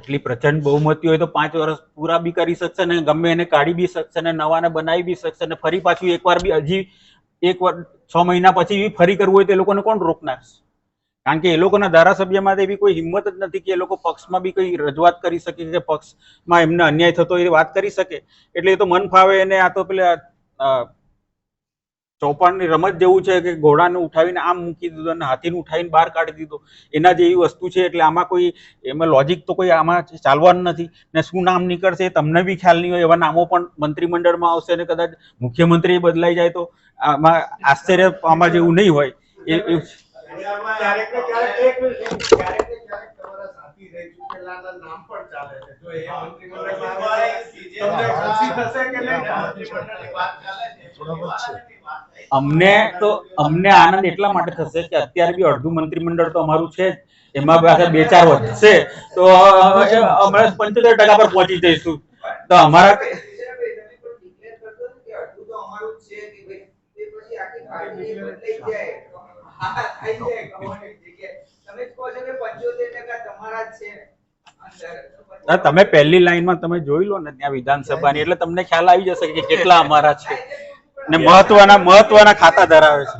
આટલી પ્રચંડ બહુમતી હોય તો પાંચ વર્ષ પૂરા બી કરી શકશે ને ગમે એને કાઢી બી શકશે ને નવાને બનાવી બી શકશે ને ફરી પાછું એકવાર બી હજી એક વાર છ મહિના પછી બી ફરી કરવું હોય તો એ લોકોને કોણ રોકનાર કારણ કે એ લોકોના ધારાસભ્યમાં એવી કોઈ હિંમત જ નથી કે એ લોકો પક્ષમાં બી કોઈ રજૂઆત કરી શકે કે પક્ષમાં એમને અન્યાય થતો એ વાત કરી શકે. એટલે એ તો મન ફાવે એને આ તો પેલા ચોપાણની રમત જેવું છે કે ઘોડાને ઉઠાવીને આમ મૂકી દીધો અને હાથીને ઉઠાવીને બહાર કાઢી દીધો. એના જેવી વસ્તુ છે એટલે આમાં કોઈ, એમાં લોજિક તો કોઈ આમાં ચાલવાનું નથી. ને શું નામ નીકળશે તમને બી ખ્યાલ નહીં હોય, એવા નામો પણ મંત્રીમંડળમાં આવશે અને કદાચ મુખ્યમંત્રી બદલાઈ જાય તો આમાં આશ્ચર્ય આમાં જેવું નહીં હોય. એ નામ પણ ચાલે છે. જો એ મંત્રીમંડળમાં આવે તો તમને ખુશી થશે કે નહીં? અમને તો અમને આનંદ એટલા માટે થશે કે અત્યારે બી અડધું મંત્રીમંડળ તો અમારું છે એમાં પાછા બે ચાર વધશે. તો અમે પંચોતેર ટકા પર પહોંચી જઈશું. તો અમારા હા, તમે પહેલી લાઈનમાં તમે જોઈ લો ને ત્યાં વિધાનસભાની, એટલે તમને ખ્યાલ આવી જશે કે કેટલા અમારા છે ને મહત્વના મહત્વના ખાતા ધરાવે છે.